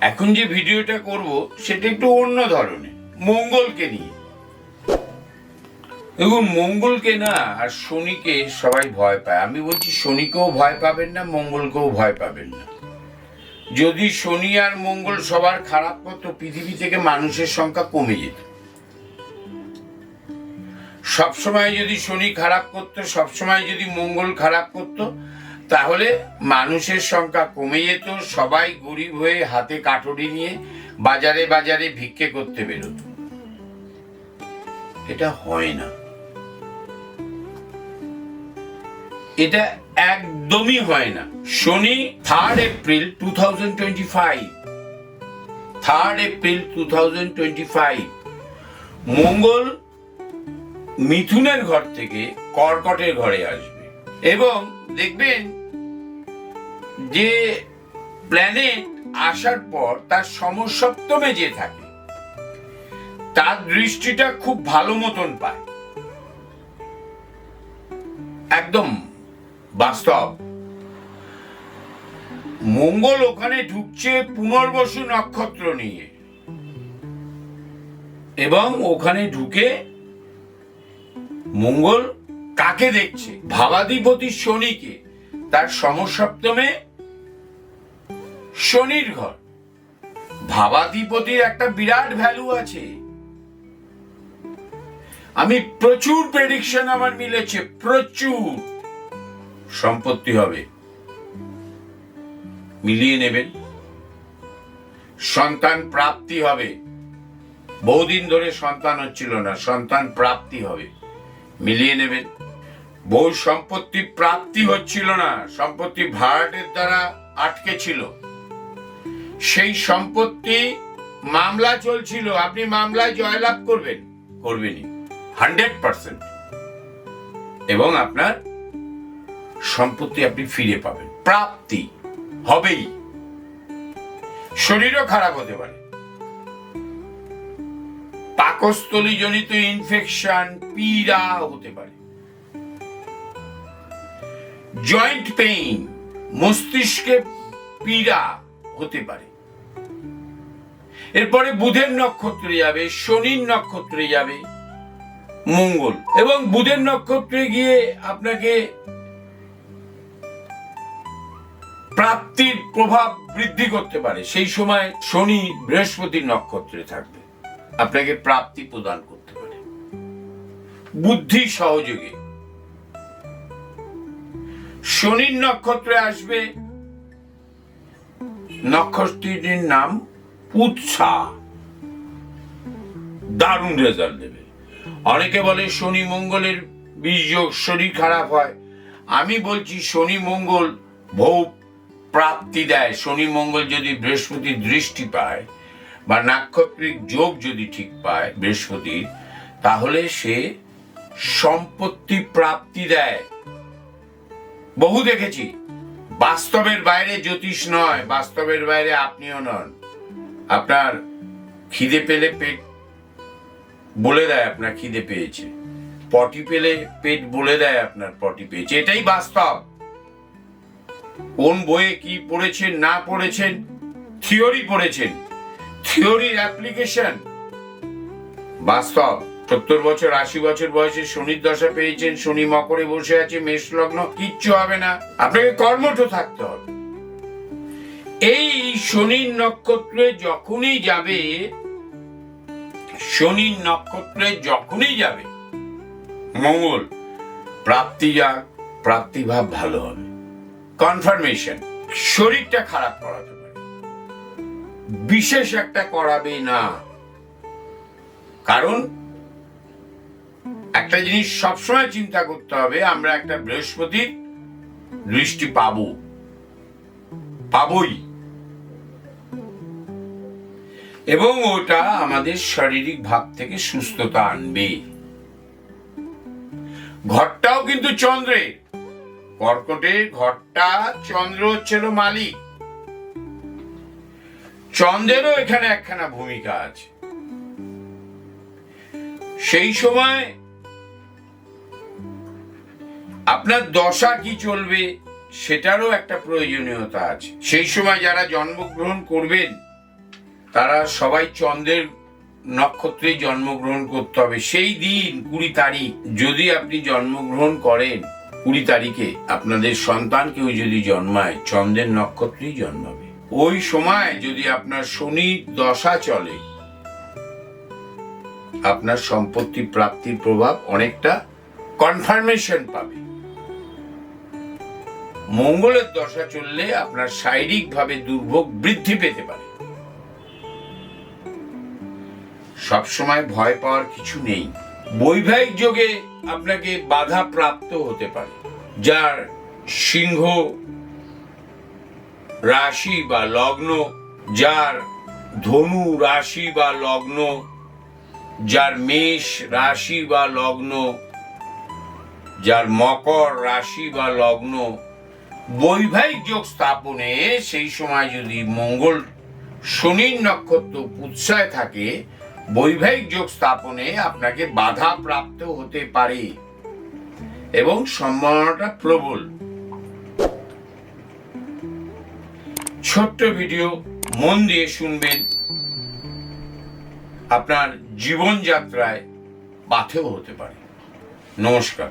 এখন যে ভিডিওটা করব, সেটা একটু অন্য ধরনের। মঙ্গলকে নিয়ে। দেখুন, মঙ্গলকে না আর শনিকে সবাই ভয় পায়। আমি বলছি, শনিকেও ভয় পাবেন না, মঙ্গলকেও ভয় পাবেন না। যদি শনি আর মঙ্গল সবার খারাপ করতো পৃথিবী থেকে মানুষের সংখ্যা কমে যেত। সবসময় যদি শনি খারাপ করতো, সবসময় যদি মঙ্গল খারাপ করতো তাহলে মানুষের সংখ্যা কমে যেত সবাই গরিব হয়ে হাতে কাঠড়ি নিয়ে বাজারে বাজারে ভিক্ষে করতে বেরোতো এটা হয় না। এটা একদমই হয় না। শনি third April two thousand twenty five third April two thousand twenty five মঙ্গল মিথুনের ঘর থেকে কর্কটের ঘরে আসবে। এবং দেখবেন যে প্ল্যানেট আসার পর তার সমসপ্তমে যে থাকে, তার দৃষ্টিটা খুব ভালো মতন পায়। একদম বাস্তব। মঙ্গল ওখানে ঢুকছে পুনর্বসু নক্ষত্র নিয়ে। এবং ওখানে ঢুকে মঙ্গল কাকে দেখছে? ভাবাধিপতি শনিকে। তার সমসপ্তমে শনির ঘর। ভাবাধিপতির একটা বিরাট ভ্যালু আছে। আমি প্রচুর প্রেডিকশন আমার মিলেছে, প্রচুর। সম্পত্তি হবে। মিলিয়ে নেবেন। সন্তান প্রাপ্তি হবে। বহুদিন ধরে সন্তান হচ্ছিল না, সন্তান প্রাপ্তি হবে। মিলিয়ে নেবেন। বহু সম্পত্তি প্রাপ্তি হচ্ছিল না, সম্পত্তি ভাড়াটের দ্বারা আটকে ছিল। সেই সম্পত্তি মামলা চলছিল, আপনি মামলায় জয়লাভ করবেন। করবেনই হান্ড্রেড পার্সেন্ট। এবং আপনার সম্পত্তি আপনি ফিরে পাবেন। প্রাপ্তি হবেই। শরীরও খারাপ হতে পারে। পাকস্থলী জনিত ইনফেকশন পীড়া হতে পারে। জয়েন্ট পেইন মস্তিষ্কে পীড়া হতে পারে। এরপরে বুধের নক্ষত্রে যাবে, শনির নক্ষত্রে যাবে, মঙ্গল। এবং বুধের নক্ষত্রে গিয়ে আপনাকে প্রাপ্তির প্রভাব বৃদ্ধি করতে পারে। সেই সময় শনি বৃহস্পতির নক্ষত্রে থাকবে। আপনাকে প্রাপ্তি প্রদান করতে পারে। বুদ্ধি সহযোগে। শনির নক্ষত্রে আসবে নক্ষত্রটির নাম উৎসা। দারুণ রেজাল্ট দেবে। অনেকে বলে শনি মঙ্গলের বীর্যোগ শরীর খারাপ হয়। আমি বলছি শনি মঙ্গল বহু প্রাপ্তি দেয়। শনি মঙ্গল যদি বৃহস্পতির দৃষ্টি পায় বা নাক্ষত্রিক যোগ যদি ঠিক পায় বৃহস্পতির, তাহলে সে সম্পত্তি প্রাপ্তি দেয়। বহু দেখেছি। বাস্তবের বাইরে জ্যোতিষ নয়, বাস্তবের বাইরে আপনিও নন। আপনার খিদে পেলে পেট বলে দেয় আপনার খিদে পেয়েছে। পটি পেলে পেট বলে দেয় আপনার পটি পেয়েছে। এটাই বাস্তব। কোন বইয়ে কি পড়েছেন, না পড়েছেন, থিওরি পড়েছেন, থিওরির অ্যাপ্লিকেশন। বাস্তব। সত্তর বছর, আশি বছর বয়সে শনির দশা পেয়েছেন, শনি মকরে বসে আছে, মেষ লগ্ন, কিচ্ছু হবে না। আপনাকে কর্মঠ থাকতে হবে। এই শনির নক্ষত্রে যখনই যাবে, শনির নক্ষত্রে যখনই যাবে, মঙ্গল, প্রাপ্তি যা, প্রাপ্তি ভাব ভালো হবে। কনফার্মেশন শরীরটা খারাপ করাতে পারে। বিশেষ একটা করাবে না। কারণ, একটা জিনিস সবসময় চিন্তা করতে হবে, আমরা একটা বৃহস্পতির দৃষ্টি পাবো। পাবই। এবং ওটা আমাদের শারীরিক ভাব থেকে সুস্থতা আনবে। ঘরটাও কিন্তু চন্দ্রের কর্কটের ঘরটা চন্দ্র হচ্ছিল মালিক। চন্দ্রেরও এখানে একখানা ভূমিকা আছে। সেই সময় আপনার দশা কি চলবে সেটারও একটা প্রয়োজনীয়তা আছে। সেই সময় যারা জন্মগ্রহণ করবেন তারা সবাই চন্দ্রের নক্ষত্রে জন্মগ্রহণ করতে হবে। সেই দিন কুড়ি তারিখ, যদি আপনি জন্মগ্রহণ করেন, কুড়ি তারিখে আপনাদের সন্তান কেউ যদি জন্মায়, চন্দ্রের নক্ষত্রেই জন্মাবে। ওই সময় যদি আপনার শনি দশা চলে, আপনার সম্পত্তি প্রাপ্তির প্রভাব অনেকটা কনফার্মেশন পাবে। মঙ্গলের দশা চললে আপনার শারীরিকভাবে দুর্ভোগ বৃদ্ধি পেতে পারে। সবসময় ভয় পাওয়ার কিছু নেই। বৈবাহিক যোগে আপনাকে বাধা প্রাপ্ত হতে পারে, যার সিংহ রাশি বা লগ্ন, যার ধনু রাশি বা লগ্ন, যার মেষ রাশি বা লগ্ন, যার মকর রাশি বা লগ্ন। বৈবাহিক যোগ স্থাপনে সেই সময় যদি মঙ্গল শনির নক্ষত্র উৎসায় থাকে বৈবাহিক যোগ স্থাপনে আপনাকে বাধা প্রাপ্ত হতে পারে এবং সম্ভাবনাটা প্রবল। ছোট্ট ভিডিও, মন দিয়ে শুনবেন। আপনার জীবনযাত্রায় পাথেও হতে পারে। নমস্কার।